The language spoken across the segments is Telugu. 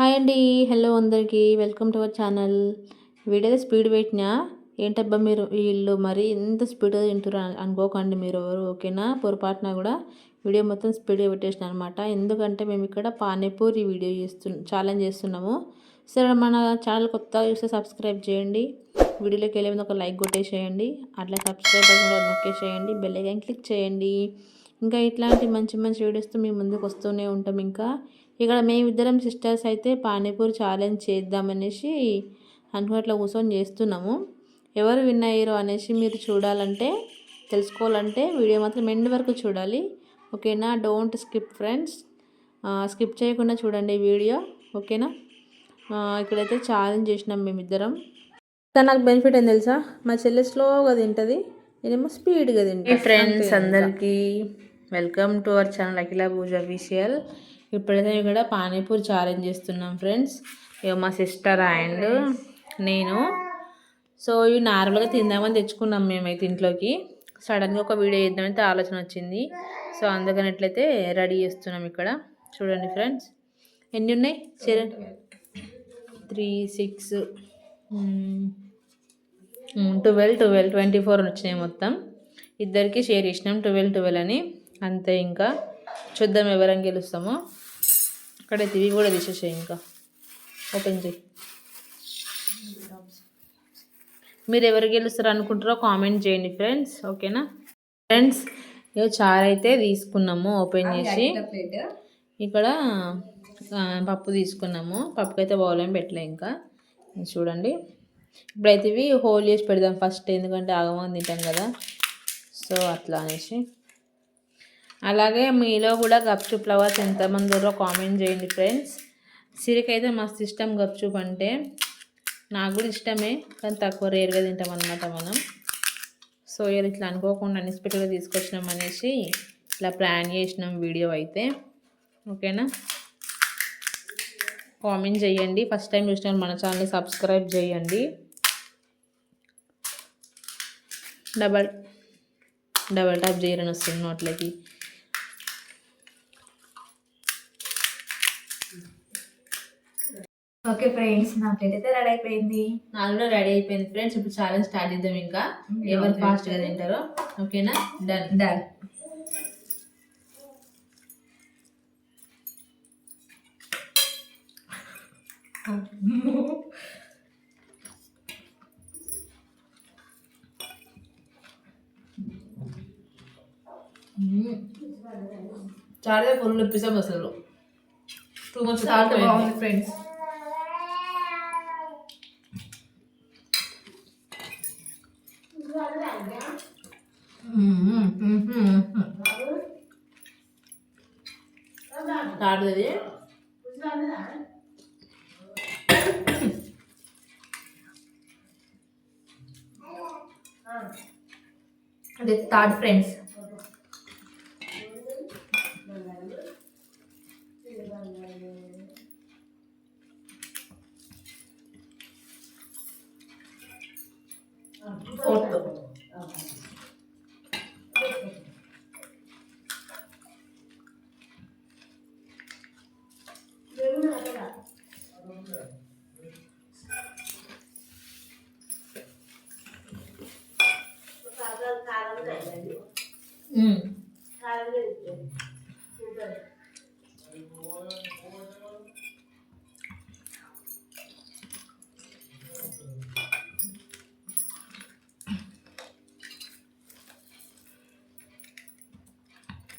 హాయ్ అండి. హలో అందరికీ. Welcome to our channel. Video speed పెట్టినా ఏంటబ్బా మీరు? వీళ్ళు మరి ఇంత స్పీడ్గా తింటారు అనుకోకండి మీరు ఎవరు ఓకేనా? పొరపాటున కూడా? వీడియో మొత్తం స్పీడ్గా పెట్టేసిన అనమాట ఎందుకంటే మేము ఇక్కడ పానీపూరి వీడియో చేస్తు ఛాలెంజ్ చేస్తున్నాము. సరే మన ఛానల్ కొత్తగా చూస్తే సబ్స్క్రైబ్ చేయండి. వీడియోలోకి వెళ్ళే ఒక లైక్ కొట్టేసేయండి. అట్లా సబ్స్క్రైబ్ కూడా నొక్కేసేయండి. బెల్ ఐకాన్ క్లిక్ చేయండి. ఇంకా ఇట్లాంటి మంచి మంచి వీడియోస్తో మేము ముందుకు వస్తూనే ఉంటాం. ఇంకా ఇక్కడ మేమిద్దరం సిస్టర్స్ అయితే పానీపూరి ఛాలెంజ్ చేద్దామనేసి అనుకున్నట్లు కూర్చొని చేస్తున్నాము. ఎవరు విన్ అయ్యారో అనేసి మీరు చూడాలంటే తెలుసుకోవాలంటే వీడియో మాత్రం ఎండ్ వరకు చూడాలి. ఓకేనా? డోంట్ స్కిప్ ఫ్రెండ్స్ స్కిప్ చేయకుండా చూడండి వీడియో. ఓకేనా? ఇక్కడైతే ఛాలెంజ్ చేసినాం మేమిద్దరం కానీ నాకు బెనిఫిట్ ఏం తెలుసా? మా చెల్లె స్లోగా తింటుంది. నేనేమో స్పీడ్గా తింటా. ఫ్రెండ్స్ అందరికీ welcome to our channel Akhila Pooja official ఇప్పుడైతే ఇక్కడ పానీపూరి ఛాలెంజ్ చేస్తున్నాం ఫ్రెండ్స్ ఇక మా సిస్టర్ అండ్ నేను. సో ఇవి నార్మల్గా తిందామని తెచ్చుకున్నాం మేమైతే ఇంట్లోకి. సడన్గా ఒక వీడియో చేద్దామైతే ఆలోచన వచ్చింది. సో అందుకని ఎట్లయితే రెడీ చేస్తున్నాం ఇక్కడ. చూడండి ఫ్రెండ్స్ ఎన్ని ఉన్నాయి? సరే three six twelve twelve twenty four వచ్చినాయి మొత్తం. ఇద్దరికి షేర్ చేసినాం. ట్వెల్వ్ ట్వెల్వ్ అని. అంతే ఇంకా. చూద్దాం ఎవరైనా గెలుస్తామో. అక్కడైతే ఇవి కూడా తీసేసాయి ఇంకా. ఓపెన్ చేయి. మీరు ఎవరు గెలుస్తారు అనుకుంటారో కామెంట్ చేయండి ఫ్రెండ్స్ ఓకేనా ఫ్రెండ్స్ ఇక చారు అయితే తీసుకున్నాము ఓపెన్ చేసి. ఇక్కడ పప్పు తీసుకున్నాము. పప్పుకి అయితే బౌలేం పెట్టలే ఇంకా. చూడండి. ఇప్పుడైతే ఇవి హోల్ చేసి పెడదాం ఫస్ట్ ఎందుకంటే ఆగమని తింటాం కదా. సో అట్లా అనేసి. అలాగే మీలో కూడా గప్చూప్ ఫ్లవర్స్ ఎంతమంది ఉన్నారో కామెంట్ చేయండి ఫ్రెండ్స్. సిరికైతే మస్తు ఇష్టం గప్చూప్ అంటే నాకు కూడా ఇష్టమే కానీ తక్కువ రేర్గా తింటాం అనమాట మనం. సో ఇట్లా అనుకోకుండా అన్ఎక్స్పెక్టెడ్గా తీసుకొచ్చినాం అనేసి ఇట్లా ప్లాన్ చేసినాం వీడియో అయితే. ఓకేనా? కామెంట్ చేయండి. ఫస్ట్ టైం చూసిన మన ఛానల్ని సబ్స్క్రైబ్ చేయండి. డబల్ డబల్ టాప్ చేయరని వస్తుంది నోట్లకి. ఓకే ఫ్రెండ్స్ నా ప్లేట్ అయితే రెడీ అయిపోయింది. నాది కూడా రెడీ అయిపోయింది ఫ్రెండ్స్. ఇప్పుడు ఛాలెంజ్ స్టార్ట్ చేద్దాం ఇంకా. ఎవరు ఫాస్ట్గా తింటారో. ఓకేనా? డన్ డన్ చాలా ఫుల్ ఇప్పిస్తాం అసలు టూ మచ్ చాలా బాగుంది ఫ్రెండ్స్ తాడుది అది థర్డ్ ఫ్రెండ్స్ ఫోర్త్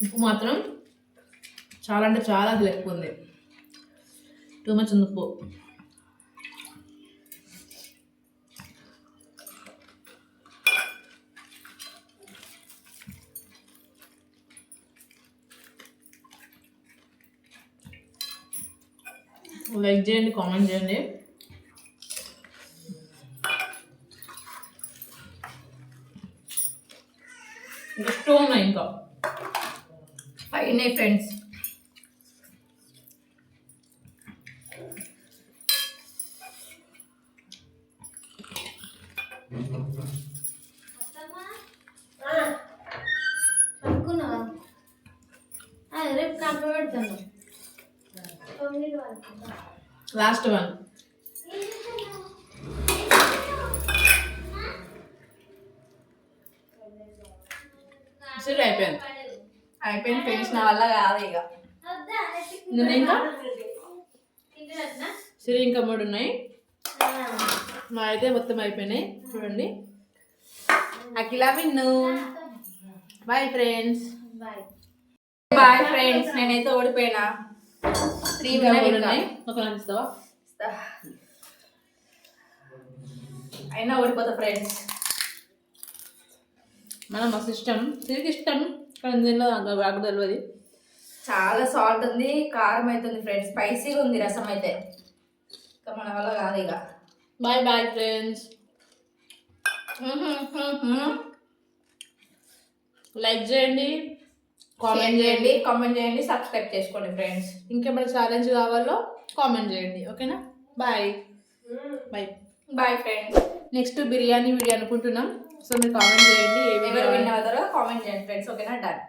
ఉప్పు మాత్రం చాలా అంటే చాలా అసలు ఎక్కువ ఉంది. టూ మచ్ ఉంది ఉప్పు. లైక్ చేయండి కామెంట్ చేయండి. ఇంకా ఉన్నాయి ఇంకా. అయినాయి ఫ్రెండ్స్ రేపు కంప పెడతాను. లాస్ట్ వన్ సరే అయిపోయింది. అయిపోయింది ఫ్రెండ్స్ నా వల్ల కాదు ఇక. నేను ఇంకా? సిరి ఇంకా మూడు ఉన్నాయి. మా అయితే మొత్తం అయిపోయినాయి. చూడండి. Akhila win. Boy friends boy friends నేనైతే ఓడిపోయినా. త్రీ ఉన్నాయి ఒక అయినా ఓడిపోతా ఫ్రెండ్స్ మనం మస్తు ఇష్టం. సిరికి ఇష్టం కానీ దీనిలో నాకు తెలియదు చాలా సాల్ట్ ఉంది కారం అవుతుంది ఫ్రెండ్స్ స్పైసీగా ఉంది రసం అయితే. ఇంకా మన వల్ల కాదు ఇక. బాయ్ బాయ్ ఫ్రెండ్స్ లైక్ చేయండి. కామెంట్ చేయండి కామెంట్ చేయండి సబ్స్క్రైబ్ చేసుకోండి ఫ్రెండ్స్ ఇంకేమైనా ఛాలెంజ్ కావాలో కామెంట్ చేయండి ఓకేనా? Bye bye bye friends next biryani video అనుకుంటున్నాం. సో మీరు కామెంట్ చేయండి ఏ ఎవరు వీడియో విన్ అవుతారో కామెంట్ చేయండి ఫ్రెండ్స్ ఓకేనా? డన్